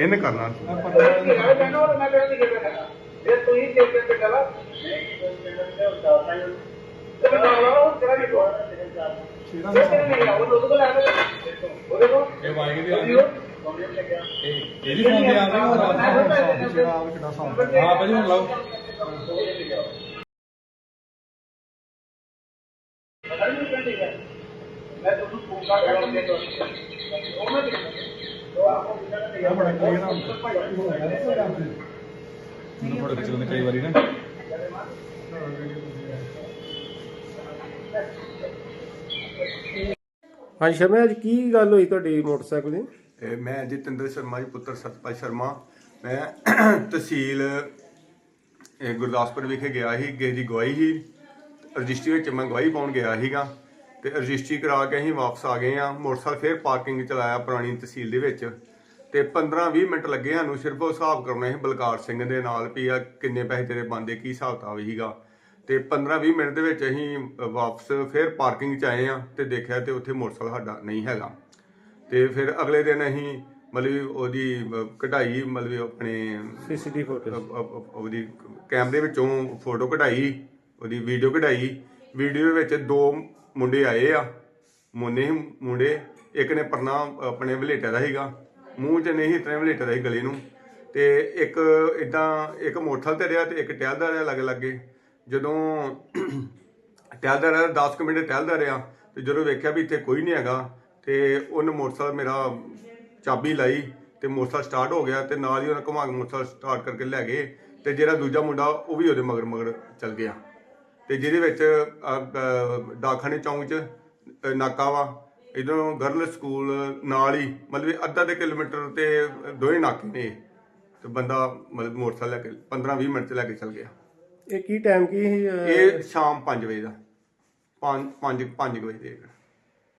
ਇਹਨੇ ਕਰਨਾ ਕਰਨਾ। ਇਹ ਇਹਦੀ ਫੋਨ ਤੇ ਆ ਰਿਹਾ ਹਾਂ ਭਾਜੀ ਹੁਣ ਲਾਓ। ਨਾ ਹਾਂਜੀ ਸ਼ਰਮਾ ਅੱਜ ਕੀ ਗੱਲ ਹੋਈ ਤੁਹਾਡੀ ਮੋਟਰਸਾਈਕਲ ਦੀ? ਇਹ ਮੈਂ ਜਤਿੰਦਰ ਸ਼ਰਮਾ ਜੀ ਪੁੱਤਰ ਸਤਪਾਲ ਸ਼ਰਮਾ। ਮੈਂ ਤਹਿਸੀਲ ਇਹ ਗੁਰਦਾਸਪੁਰ ਵਿਖੇ ਗਿਆ ਸੀ ਕਿਸੇ ਦੀ ਗਵਾਹੀ ਸੀ। ਰਜਿਸਟਰੀ ਵਿੱਚ ਮੈਂ ਗਵਾਹੀ ਪਾਉਣ ਗਿਆ ਸੀਗਾ। ਤੇ ਰਜਿਸਟਰੀ ਕਰਾ ਕੇ ਅਸੀਂ ਵਾਪਸ ਆ ਗਏ ਆ ਮੋਟਰਸਾਈਕਲ ਫੇਰ ਪਾਰਕਿੰਗ ਚ ਲਾਇਆ ਪੁਰਾਣੀ ਤਹਿਸੀਲ ਦੇ ਵਿੱਚ। ਤੇ 15-20 ਮਿੰਟ ਲੱਗੇ ਸਾਨੂੰ ਸਿਰਫ ਉਹ ਹਿਸਾਬ ਕਰਨਾ ਸੀ ਬਲਕਾਰ ਸਿੰਘ ਦੇ ਨਾਲ ਵੀ ਆ ਕਿੰਨੇ ਪੈਸੇ ਤੇਰੇ ਬੰਦੇ ਕੀ ਹਿਸਾਬ ਕਿਤਾਬ ਸੀਗਾ। ਤੇ 15-20 ਮਿੰਟ ਦੇ ਵਿੱਚ ਅਸੀਂ ਵਾਪਸ ਫੇਰ ਪਾਰਕਿੰਗ ਚ ਆਏ ਆ ਤੇ ਦੇਖਿਆ ਤੇ ਉੱਥੇ ਮੋਟਰਸਾਈਕਲ ਸਾਡਾ ਨਹੀਂ ਹੈਗਾ। ਤੇ ਫਿਰ ਅਗਲੇ ਦਿਨ ਅਸੀਂ ਮਤਲਬ ਉਹਦੀ ਕਢਾਈ ਮਤਲਬ ਆਪਣੇ ਸੀਸੀਟੀਵੀ ਫੋਟੋ ਉਹਦੀ ਕੈਮਰੇ ਵਿੱਚੋਂ ਫੋਟੋ ਕਢਾਈ ਉਹਦੀ ਵੀਡੀਓ ਕਢਾਈ। ਵੀਡੀਓ ਵਿੱਚ ਦੋ ਮੁੰਡੇ ਆਏ ਆ। ਮੁੰਨੇ ਸੀ ਮੁੰਡੇ, ਇੱਕ ਨੇ ਪਰਨਾ ਆਪਣੇ ਵਲੇਟੇ ਦਾ ਸੀਗਾ। ਮੂੰਹ 'ਚ ਨਹੀਂ ਇਤਨੇ ਵਲੇਟੇ ਦਾ ਸੀ ਗਲੇ ਨੂੰ। ਤੇ ਇੱਕ ਇਦਾਂ ਇੱਕ ਮੋਟਰਸਾਈਕਲ ਤੇ ਰਿਹਾ ਤੇ ਇੱਕ ਟਹਿਲਦਾ ਰਿਹਾ ਲੱਗੇ ਲੱਗੇ। ਜਦੋਂ ਟਹਿਲਦਾ ਰਿਹਾ 10 ਕੁ ਮਿੰਟ ਟਹਿਲਦਾ ਰਿਹਾ ਤੇ ਜਦੋਂ ਵੇਖਿਆ ਵੀ ਇੱਥੇ ਕੋਈ ਨਹੀਂ ਹੈਗਾ ਤੇ ਉਹਨੇ ਮੋਟਰਸਾਈਕਲ ਮੇਰਾ ਚਾਬੀ ਲਾਈ ਤੇ ਮੋਟਰਸਾਈਕਲ ਸਟਾਰਟ ਹੋ ਗਿਆ ਤੇ ਨਾਲ ਹੀ ਉਹਨੇ ਘੁਮਾ ਕੇ ਮੋਟਰਸਾਈਕਲ ਸਟਾਰਟ ਕਰਕੇ ਲੈ ਗਏ ਤੇ ਜਿਹੜਾ ਦੂਜਾ ਮੁੰਡਾ ਉਹ ਵੀ ਉਹਦੇ ਮਗਰ ਮਗਰ ਚੱਲ ਗਿਆ। ਤੇ ਜਿਹਦੇ ਵਿੱਚ ਡਾਕਖਾਨੇ ਚੌਂਕ 'ਚ ਨਾਕਾ ਵਾ ਇਧਰੋਂ ਗਰਲ ਸਕੂਲ ਨਾਲ ਹੀ ਮਤਲਬ ਅੱਧਾ ਦੇ ਕਿਲੋਮੀਟਰ ਤੇ ਦੋਵੇਂ ਨਾਕੇ ਨੇ। ਤੇ ਬੰਦਾ ਮਤਲਬ ਮੋਟਰਸਾਈਕਲ ਲੈ ਕੇ 15-20 ਮਿੰਟ 'ਚ ਲੈ ਕੇ ਚੱਲ ਗਿਆ। ਇਹ ਕੀ ਟਾਈਮ ਕੀ ਇਹ ਸ਼ਾਮ 5 ਵਜੇ ਦਾ। 5 5 5 ਵਜੇ ਦੇ।